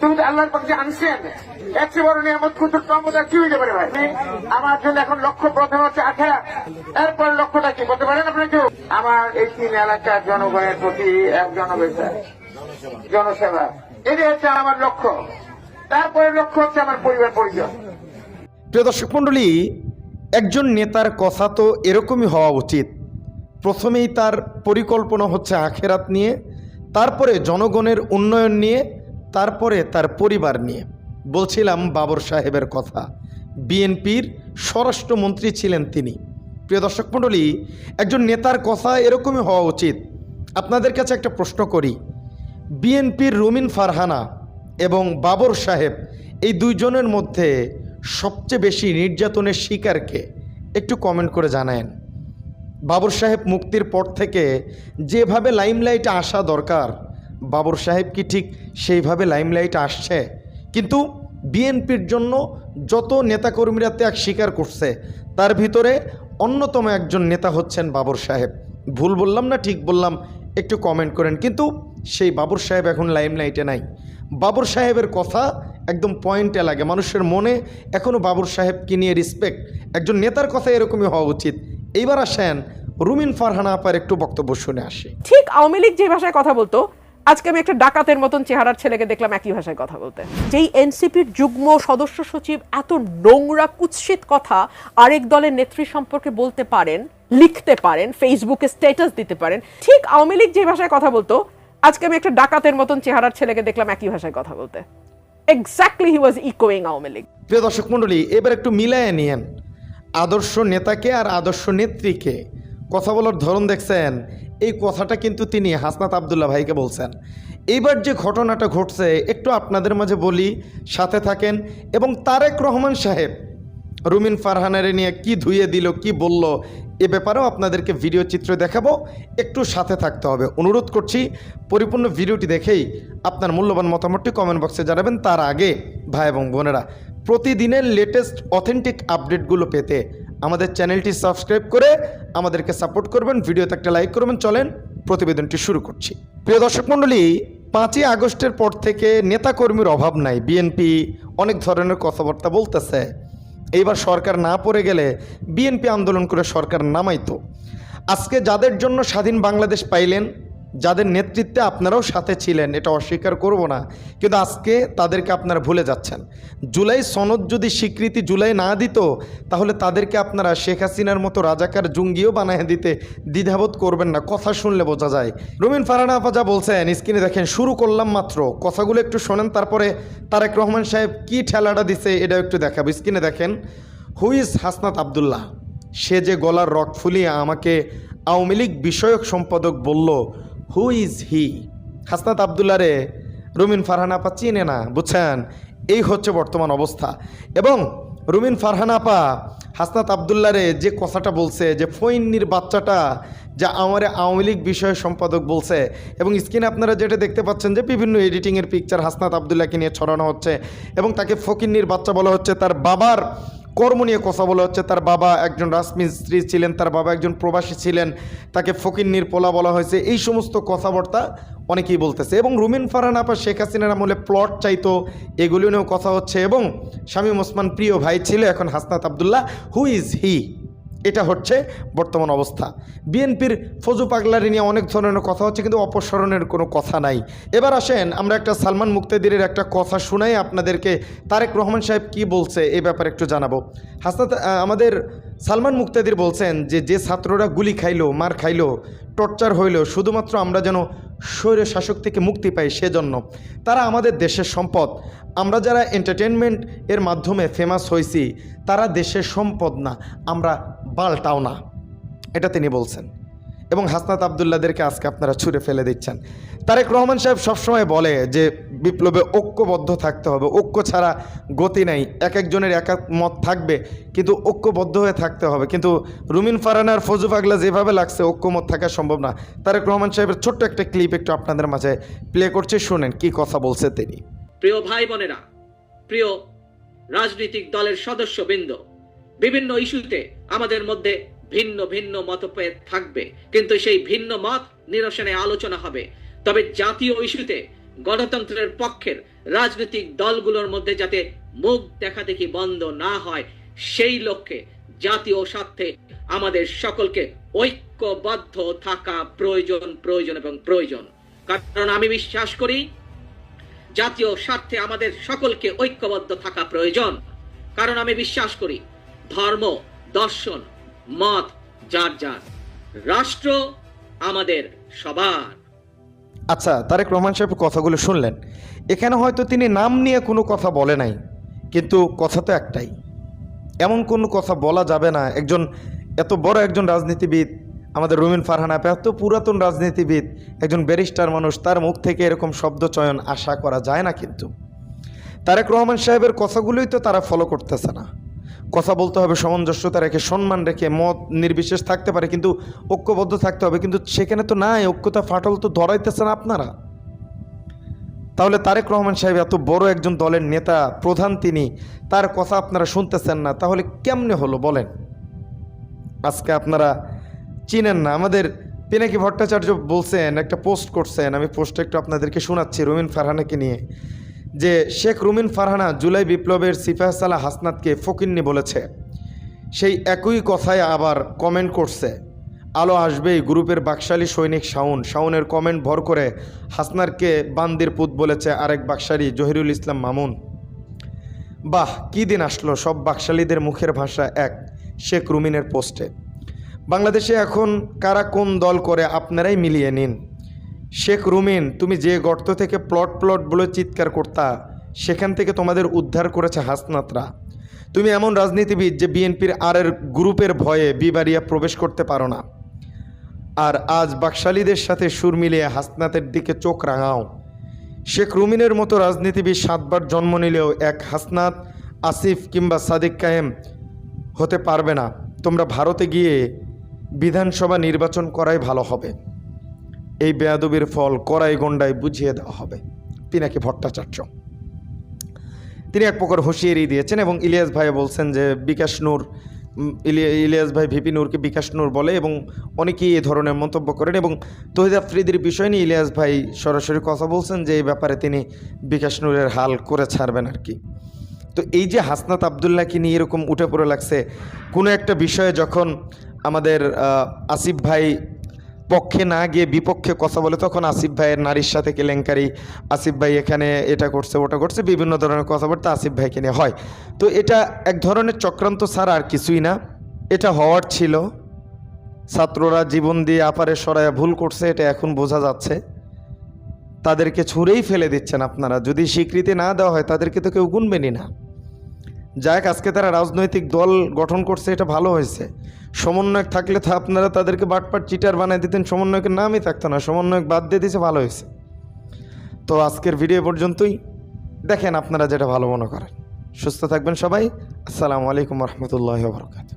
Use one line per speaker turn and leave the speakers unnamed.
তুমি তো আল্লাহর পাশে আনছেন। এর বড় নিয়ামত কুতুর আর কি হইতে পারে ভাই? আমার জন্য এখন লক্ষ্য প্রথম হচ্ছে আখেরা এরপরে লক্ষ্যটা কি? বলতে পারেন আপনি কেউ আমার এই তিন এলাকার জনগণের প্রতি এক জনবেচার জনসেবা। এটাই হচ্ছে আমার লক্ষ্য। তারপরে লক্ষ্য হচ্ছে আমার পরিবার পরিজন।
প্রিয় দর্শক মণ্ডলী, একজন নেতার কথা তো এরকমই হওয়া উচিত। প্রথমেই তার পরিকল্পনা হচ্ছে আখেরাত নিয়ে, তারপরে জনগণের উন্নয়ন নিয়ে তারপরে তার পরিবার নিয়ে। বলছিলাম বাবর সাহেবের কথা। বিএনপির স্বরাষ্ট্রমন্ত্রী ছিলেন তিনি। প্রিয় দর্শক মণ্ডলী, একজন নেতার কথা এরকমই হওয়া উচিত। আপনাদের কাছে একটা প্রশ্ন করি। বিএনপির রুমিন ফারহানা এবং বাবর সাহেব এই দুইজনের মধ্যে সবচেয়ে বেশি নির্যাতনের শিকারকে একটু কমেন্ট করে জানায়েন। বাবর সাহেব মুক্তির পর থেকে যেভাবে লাইমলাইটে আসা দরকার বাবর সাহেব কি ঠিক সেইভাবে লাইমলাইটে আসছে? কিন্তু বিএনপির জন্য যত নেতাকর্মীরা ত্যাগ স্বীকার করছে, তার ভিতরে অন্যতম একজন নেতা হচ্ছেন বাবর সাহেব। ভুল বললাম না, ঠিক বললাম, একটু কমেন্ট করেন। কিন্তু সেই বাবর সাহেব এখন লাইমলাইটে নাই। বাবর সাহেবের কথা একদম পয়েন্টে লাগে। মানুষের মনে এখনও বাবর সাহেবকে নিয়ে রেসপেক্ট একজন নেতার কথা এরকমই হওয়া উচিত। এইবার আসেন রুমিন ফারহানা আপার একটু বক্তব্য শুনে আসি।
ঠিক আওয়ামী লীগ যে ভাষায় কথা বলতো আজকে আমি একটা ডাকাতের মতন চেহারার ছেলেকে দেখলাম একই ভাষায় কথা বলতে। যেই এনসিপির যুগ্ম সদস্য সচিব এত নোংরা, কুৎসিত কথা আরেক দলের নেত্রী সম্পর্কে বলতে পারেন, লিখতে পারেন, ফেসবুকে স্ট্যাটাস দিতে পারেন, ঠিক আওয়ামী লীগ যে ভাষায় কথা বলতো, আজকে আমি একটা ডাকাতের মতন চেহারার ছেলেকে দেখলাম একই ভাষায় কথা বলতে। এক্স্যাক্টলি হি ওয়াজ ইকোয়িং আওয়ামী লীগ।
প্রিয় দর্শক মণ্ডলী, এবার একটু মিলায় নিয়েন। আদর্শ নেতাকে আর আদর্শ নেত্রীকে। কথা বলার ধরন দেখছেন এই কথাটা কিন্তু তিনি হাসনাত আবদুল্লাহ ভাইকে বলছেন। এইবার যে ঘটনাটা ঘটছে, একটু আপনাদের মাঝে বলি, সাথে থাকেন এবং তারেক রহমান সাহেব, রুমিন ফারহানের নিয়ে কি ধুয়ে দিল, কি বলল, এ ব্যাপারেও আপনাদেরকে ভিডিও চিত্র দেখাবো। একটু সাথে থাকতে হবে। অনুরোধ করছি, পরিপূর্ণ ভিডিওটি দেখেই আপনার মূল্যবান মতামতটি কমেন্ট বক্সে জানাবেন। তার আগে ভাই এবং বোনেরা, প্রতিদিনের লেটেস্ট অথেন্টিক আপডেটগুলো পেতে আমাদের চ্যানেলটি সাবস্ক্রাইব করে আমাদেরকে সাপোর্ট করবেন, ভিডিওতে একটা লাইক করবেন, চলেন প্রতিবেদনটি শুরু করছি। প্রিয় দর্শক মণ্ডলী, পাঁচই আগস্টের পর থেকে নেতাকর্মীর অভাব নাই, বিএনপি অনেক ধরনের কথাবার্তা বলতেছে। এইবার সরকার না পড়ে গেলে বিএনপি আন্দোলন করে সরকার নামাইতো। আজকে যাদের জন্য স্বাধীন বাংলাদেশ পাইলেন যাদের নেতৃত্বে আপনারাও সাথে ছিলেন, এটা অস্বীকার করব না। কিন্তু আজকে তাদেরকে আপনারা ভুলে যাচ্ছেন। জুলাই সনদ যদি স্বীকৃতি জুলাই না দিত, তাহলে তাদেরকে আপনারা শেখ হাসিনার মতো রাজাকার জুঙ্গিও বানায় দিতে দ্বিধাবোধ করবেন না। কথা শুনলে বোঝা যায়। রুমিন ফারানা আপা যা বলছেন, স্ক্রিনে দেখেন, শুরু করলাম মাত্র। কথাগুলো একটু শোনেন, তারপরে তারেক রহমান সাহেব কি ঠেলাটা দিছে এটা একটু দেখাবো। স্ক্রিনে দেখেন হুইজ হাসনাত আবদুল্লাহ? সে যে গলার রক ফুলিয়ে আমাকে আওয়ামী লীগ বিষয়ক সম্পাদক বলল হু ইজ হি হাসনাত আবদুল্লারে রুমিন ফারহান আপা চিনে না, বুঝছেন? এই হচ্ছে বর্তমান অবস্থা। এবং রুমিন ফারহান আপা, হাসনাত আবদুল্লারে যে কথাটা বলছে, যে ফৈন্নির বাচ্চাটা যা আমারে আওয়ামী লীগ বিষয় সম্পাদক বলছে, এবং স্ক্রিনে আপনারা যেটা দেখতে পাচ্ছেন যে বিভিন্ন এডিটিংয়ের পিকচার হাসনাত আবদুল্লাহকে নিয়ে ছড়ানো হচ্ছে, এবং তাকে ফকিন্নির বাচ্চা বলা হচ্ছে তার বাবার কর্ম নিয়ে কথা বলা হচ্ছে। তার বাবা একজন রাজমিস্ত্রি ছিলেন, তার বাবা একজন প্রবাসী ছিলেন। তাকে ফকিন্নির পোলা বলা হয়েছে। এই সমস্ত কথাবার্তা অনেকেই বলতেছে। এবং রুমিন ফারহান আপা, শেখ হাসিনার আমলে প্লট চাইতো এগুলি নিয়েও কথা হচ্ছে। এবং শামীম ওসমান প্রিয় ভাই ছিল এখন Hasnat Abdullah. Who is he এটা হচ্ছে বর্তমান অবস্থা। বিএনপির ফজু পাগলারি নিয়ে অনেক ধরনের কথা হচ্ছে, কিন্তু অপসারণের কোনো কথা নাই। এবার আসেন, আমরা একটা সালমান মুক্তেদিরের একটা কথা শুনাই, আপনাদেরকে তারেক রহমান সাহেব কি বলছে এ ব্যাপারে একটু জানাব। হাসনাত আমাদের সালমান মুক্তাদির বলছেন যে যে ছাত্ররা গুলি খাইলো, মার খাইলো টর্চার হইলেও শুধুমাত্র আমরা যেন স্বৈর শাসক থেকে মুক্তি পাই সেজন্য। তারা আমাদের দেশের সম্পদ। আমরা যারা এন্টারটেনমেন্ট এর মাধ্যমে ফেমাস হয়েছি তারা দেশের সম্পদ না, আমরা বালটাও না। এটা তিনি বলছেন। এবং হাসনাত আবদুল্লাদেরকে আজকে আপনারা ছুঁড়ে ফেলে দিচ্ছেন। তারেক রহমান সাহেব সবসময় বলে যে বিপ্লবে ঐক্যবদ্ধ থাকতে হবে। ঐক্য ছাড়া গতি নাই। এক একজনের এক এক মত থাকবে, কিন্তু ঐক্যবদ্ধ হয়ে থাকতে হবে। কিন্তু রুমিন ফারানার ফজু পাগলা যেভাবে লাগছে ঐক্যমত থাকা সম্ভব না। তারেক রহমান সাহেবের ছোট্ট একটা ক্লিপ একটু আপনাদের মাঝে প্লে করছে, শুনেন কি কথা বলছে তিনি।
প্রিয় ভাই বোনেরা, প্রিয় রাজনৈতিক দলের সদস্য সদস্যবৃন্দ, বিভিন্ন ইস্যুতে আমাদের মধ্যে ভিন্ন ভিন্ন মতভেদ থাকবে, কিন্তু সেই ভিন্ন মত নিরসনে আলোচনা হবে। তবে জাতীয় ইস্যুতে গণতন্ত্রের পক্ষের রাজনৈতিক দলগুলোর মধ্যে যাতে মুখ দেখা দেখি বন্ধ না হয়, সেই লক্ষ্যে জাতীয় স্বার্থে আমাদের সকলকে ঐক্যবদ্ধ থাকা প্রয়োজন প্রয়োজন এবং প্রয়োজন। কারণ আমি বিশ্বাস করি, জাতীয় স্বার্থে আমাদের সকলকে ঐক্যবদ্ধ থাকা প্রয়োজন। কারণ আমি বিশ্বাস করি, ধর্ম, দর্শন মত যার যার। রাষ্ট্র আমাদের সবার।
আচ্ছা তারেক রহমান সাহেব কথাগুলো শুনলেন। এখানে হয়তো তিনি নাম নিয়ে কোনো কথা বলে নাই, কিন্তু কথা তো একটাই। এমন কোনো কথা বলা যাবে না, একজন এত বড় একজন রাজনীতিবিদ, আমাদের রুমিন ফারহান এত পুরাতন রাজনীতিবিদ, একজন ব্যারিস্টার মানুষ, তার মুখ থেকে এরকম শব্দ চয়ন আশা করা যায় না কিন্তু। তারেক রহমান সাহেবের কথাগুলোই তো তারা ফলো করতেছে না। কথা বলতে হবে, সামঞ্জস্যতা রেখে, সম্মান রেখে, মত নির্বিশেষ থাকতে পারে, কিন্তু ঐক্যবদ্ধ থাকতে হবে। কিন্তু সেখানে তো নাই, ঐক্যতা ফাটল তো ধরাইতেছেন আপনারা। তাহলে তারেক রহমান সাহেব এত বড় একজন দলের নেতা, প্রধান তিনি, তার কথা আপনারা শুনতেছেন না, তাহলে কেমনে হলো বলেন? আজকে আপনারা চিনেন না। আমাদের পিনাকি ভট্টাচার্য বলছেন, একটা পোস্ট করছেন, আমি পোস্টটা একটু আপনাদেরকে শোনাচ্ছি, রুমিন ফারহানাকে নিয়ে। যে শেখ রুমিন ফারহানা জুলাই বিপ্লবের সিফাহ সালাহ হাসনাতকে ফকিন্নি বলেছে। সেই একই কথায় আবার কমেন্ট করছে। আলো আসবেই গ্রুপের বাকশালী সৈনিক শাউন শাউনের কমেন্ট ভর করে হাসনারকে বান্দির পুত বলেছে আরেক বাকশালী জহিরুল ইসলাম মামুন। বাহ, কী দিন আসলো, সব বাকশালীদের মুখের ভাষা এক শেখ রুমিনের পোস্টে। বাংলাদেশে এখন কারা কোন দল করে আপনারাই মিলিয়ে নিন। শেখ রুমিন, তুমি যে গর্ত থেকে প্লট প্লট বলে চিৎকার করতা, সেখান থেকে তোমাদের উদ্ধার করেছে হাসনাতরা। তুমি এমন রাজনীতিবিদ যে বিএনপির আরের গ্রুপের ভয়ে বিবারিয়া প্রবেশ করতে পারো না। আর আজ বাকশালীদের সাথে সুর মিলিয়ে হাসনাতের দিকে চোখ রাঙাও। শেখ রুমিনের মতো রাজনীতিবিদ সাতবার জন্ম নিলেও এক হাসনাত, আসিফ কিংবা সাদিক কায়েম হতে পারবে না। তোমরা ভারতে গিয়ে বিধানসভা নির্বাচন করাই ভালো হবে। এই বেয়াদবির ফল কড়াই গন্ডায় বুঝিয়ে দেওয়া হবে। পিনাকি ভট্টাচার্য। তিনি এক প্রকার হুঁশিয়ারি দিয়েছেন এবং ইলিয়াস ভাই বলছেন যে বিকাশ নূর ইলিয়াস ভাই ভিপি নূরকে বিকাশ নূর বলে এবং অনেকেই এই ধরনের মন্তব্য করেন এবং তহিদ আফ্রিদির বিষয় নিয়ে ইলিয়াস ভাই সরাসরি কথা বলছেন যে এই ব্যাপারে তিনি বিকাশ নূরের হাল করে ছাড়বেন আর কি। তো এই যে হাসনাত আবদুল্লাহকে নিয়ে এরকম উঠে পড়ে লাগছে, কোনো একটা বিষয়ে যখন আমাদের আসিফ ভাই পক্ষে না গিয়ে বিপক্ষে কথা বলে তখন আসিফ ভাইয়ের নারীর সাথে কেলেঙ্কারি। আসিফ ভাই এখানে এটা করছে, ওটা করছে, বিভিন্ন ধরনের কথাবার্তা আসিফ ভাইকে নিয়ে হয়। তো এটা এক ধরনের চক্রান্ত ছাড়া আর কিছুই না। এটা হওয়ার ছিল। ছাত্ররা জীবন দিয়ে আপারে সরায়া ভুল করছে, এটা এখন বোঝা যাচ্ছে। তাদেরকে ছুঁড়েই ফেলে দিচ্ছেন আপনারা। যদি স্বীকৃতি না দেওয়া হয়, তাদেরকে তো কেউ গুনবেনই না। যাক আজকে তারা রাজনৈতিক দল গঠন করছে, এটা ভালো হয়েছে। সমন্বয়ক থাকলে তো আপনারা তাদেরকে বাটপাট চিটার বানায় দিতেন, সমন্বয়কের নামই থাকতো না, সমন্বয়ক বাদ দিয়ে দিয়েছে, ভালো হয়েছে। তো আজকের ভিডিও পর্যন্তই। দেখেন আপনারা যেটা ভালো মনে করেন। সুস্থ থাকবেন সবাই। আসসালামু আলাইকুম রহমতুল্লাহ বরকাত